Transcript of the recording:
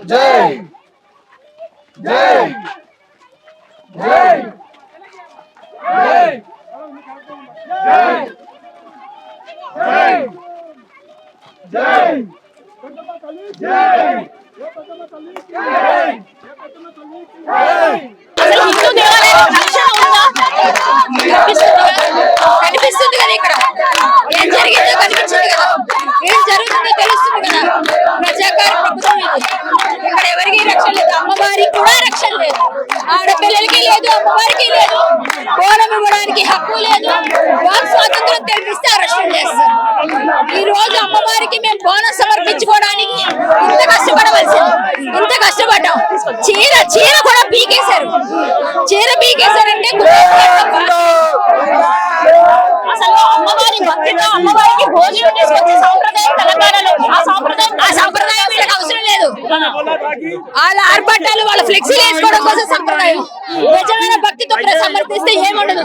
జై జై జై జై జై జై జై అసలు హిందూ దేవాలయం రక్షణ ఉందా కనిపిస్తుంది కదా ఇక్కడ ఏం జరిగిందో కనిపించింది కదా ఏం జరుగుతుందో తెలుస్తుంది కదా ప్రజాకారి ప్రభుత్వం ఇది లేదు. అమ్మవారికి కూడా రక్షణ లేదు. ఆడపిల్లలకి లేదు అమ్మవారికి లేదు. కోలం ఇవ్వడానికి హక్కు లేదు. వాక్ స్వాతంత్రం తెలిపిస్తే అరెస్ట్ చేస్తారు. ఈ రోజు అమ్మవారికి మేము బోనం సమర్పించుకోవడానికి ఇంత కష్టపడవలసింది. ఇంత కష్టపడ్డాం. చీర చీర కూడా పీకేశారు. చీర పీకేశారంటే అసలు అమ్మవారి భక్తితో అమ్మవారికి భోజనం తీసుకొచ్చే సాంప్రదాయం తెలంగాణలో ఆ సాంప్రదాయం ఆ సాంప్రదాయం వాళ్ళ ఆర్భట్టాలు వాళ్ళ ఫ్లెక్సీలు వేసుకోవడం కోసం సంప్రదాయం. నిజమైన భక్తితో ప్ర- సమర్థిస్తే ఏముండదు.